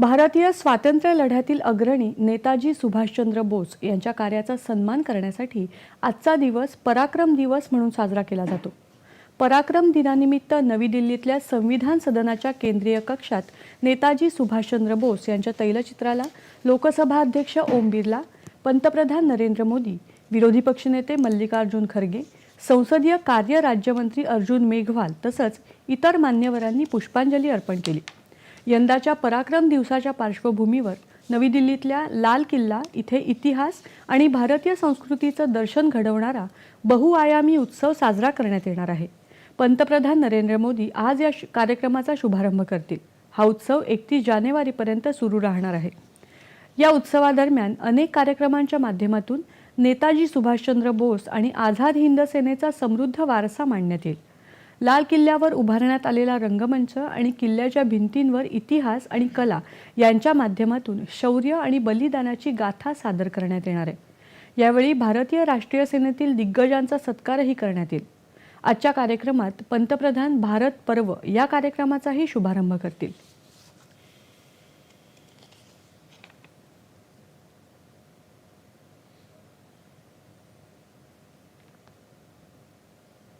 भारतीय स्वातंत्र्य लढ्यातील अग्रणी नेताजी सुभाषचंद्र बोस यांच्या कार्याचा सन्मान करण्यासाठी आजचा दिवस पराक्रम दिवस म्हणून साजरा केला जातो. पराक्रम दिनानिमित्त नवी दिल्लीतल्या संविधान सदनाच्या केंद्रीय कक्षात नेताजी सुभाषचंद्र बोस यांच्या तैलचित्राला लोकसभा अध्यक्ष ओम बिर्ला पंतप्रधान नरेंद्र मोदी विरोधी पक्षनेते मल्लिकार्जुन खरगे संसदीय कार्य राज्यमंत्री अर्जुन मेघवाल तसंच इतर मान्यवरांनी पुष्पांजली अर्पण केली. यंदाच्या पराक्रम दिवसाच्या पार्श्वभूमीवर नवी दिल्लीतल्या लाल किल्ला इथे इतिहास आणि भारतीय संस्कृतीचं दर्शन घडवणारा बहुआयामी उत्सव साजरा करण्यात येणार आहे. पंतप्रधान नरेंद्र मोदी आज या श- कार्यक्रमाचा शुभारंभ करतील. हा उत्सव एकतीस जानेवारीपर्यंत सुरू राहणार आहे. या उत्सवादरम्यान अनेक कार्यक्रमांच्या माध्यमातून नेताजी सुभाषचंद्र बोस आणि आझाद हिंद सेनेचा समृद्ध वारसा मांडण्यात येईल. लाल किल्ल्यावर उभारण्यात आलेला रंगमंच आणि किल्ल्याच्या भिंतींवर इतिहास आणि कला यांच्या माध्यमातून शौर्य आणि बलिदानाची गाथा सादर करण्यात येणार आहे. यावेळी भारतीय राष्ट्रीय सेनेतील दिग्गजांचा सत्कारही करण्यात येईल. आजच्या कार्यक्रमात पंतप्रधान भारत पर्व या कार्यक्रमाचाही शुभारंभ करतील.